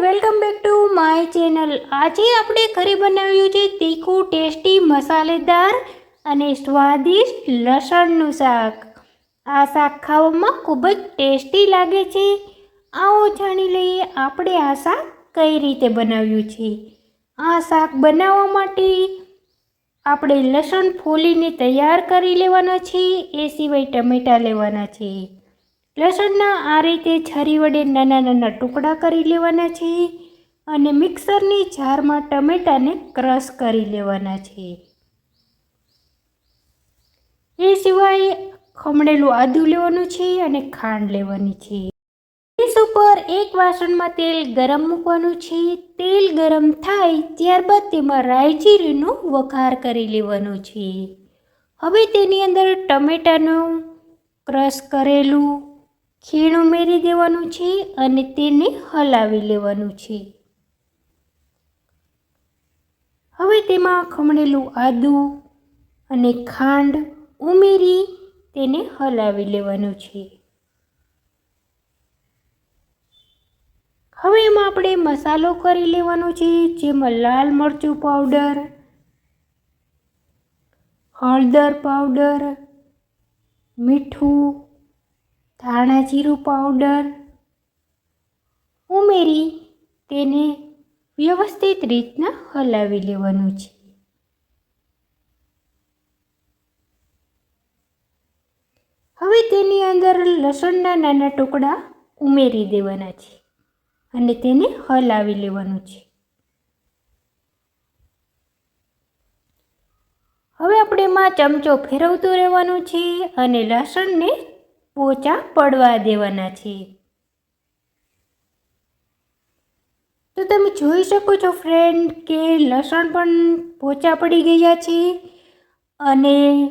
Welcome back to my channel. આજે આપણે ઘરે બનાવ્યું છે તીખું, ટેસ્ટી, મસાલેદાર અને સ્વાદિષ્ટ લસણનું શાક. આ શાક ખાવામાં ખૂબ જ ટેસ્ટી લાગે છે. આવો જાણી લઈએ આપણે આ શાક કઈ રીતે બનાવ્યું છે. આ શાક બનાવવા માટે આપણે લસણ ફોલીને તૈયાર કરી લેવાના છે, એ સિવાય ટમેટાં લેવાના છે. લસણના આ રીતે છરી વડે નાના નાના ટુકડા કરી લેવાના છે અને મિક્સરની જારમાં ટમેટાને ક્રશ કરી લેવાના છે. એ સિવાય ખમણેલું આદું લેવાનું છે અને ખાંડ લેવાની છે. ગેસ ઉપર એક વાસણમાં તેલ ગરમ મૂકવાનું છે. તેલ ગરમ થાય ત્યારબાદ તેમાં રાઈ વઘાર કરી લેવાનો છે. હવે તેની અંદર ટમેટાનું ક્રશ કરેલું ખીણ ઉમેરી દેવાનું છે અને તેને હલાવી લેવાનું છે. હવે તેમાં ખમણેલું આદું અને ખાંડ ઉમેરી તેને હલાવી લેવાનું છે. હવે એમાં આપણે મસાલો કરી લેવાનો છે, જેમાં લાલ મરચું પાવડર, હળદર પાવડર, મીઠું ધાણા જીરું પાવડર ઉમેરી તેને વ્યવસ્થિત રીતના હલાવી લેવાનું છે. હવે તેની અંદર લસણના નાના ટુકડા ઉમેરી દેવાના છે અને તેને હલાવી લેવાનું છે. હવે આપણે એમાં ચમચો ફેરવતું રહેવાનું છે અને લસણને પોચા પડવા દેવાના છે. તો તમે જોઈ શકો છો ફ્રેન્ડ કે લસણ પણ પોચા પડી ગયા છે અને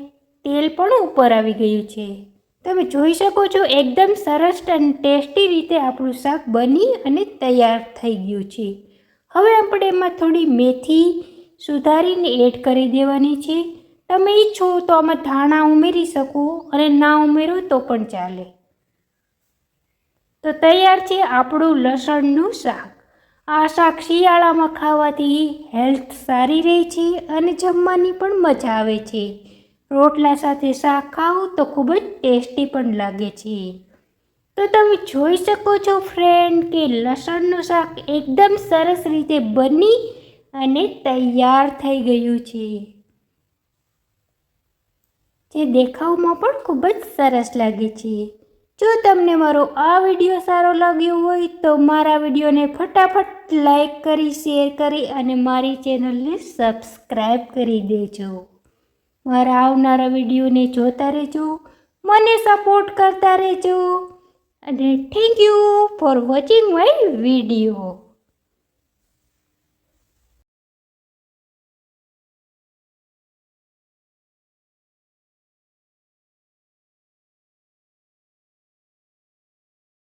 તેલ પણ ઉપર આવી ગયું છે. તમે જોઈ શકો છો એકદમ સરસ અને ટેસ્ટી રીતે આપણું શાક બની અને તૈયાર થઈ ગયું છે. હવે આપણે એમાં થોડી મેથી સુધારીને એડ કરી દેવાની છે. તમે ઈચ્છો તો આમાં ધાણા ઉમેરી શકો અને ના ઉમેરો તો પણ ચાલે. તો તૈયાર છે આપણું લસણનું શાક. આ શાક શિયાળામાં ખાવાથી હેલ્થ સારી રહે છે અને જમવાની પણ મજા આવે છે. રોટલા સાથે શાક ખાઓ તો ખૂબ જ ટેસ્ટી પણ લાગે છે. તો તમે જોઈ શકો છો ફ્રેન્ડ કે લસણનું શાક એકદમ સરસ રીતે બની અને તૈયાર થઈ ગયું છે. જે દેખાવમાં પણ ખૂબ જ સરસ લાગે છે. જો તમને મારો આ વીડિયો સારો લાગ્યો હોય તો મારા વિડીયોને ફટાફટ લાઈક કરી, શેર કરી અને મારી ચેનલને સબસ્ક્રાઈબ કરી દેજો. મારા આવનારા વિડીયોને જોતા રહેજો, મને સપોર્ટ કરતા રહેજો અને thank you for watching my video.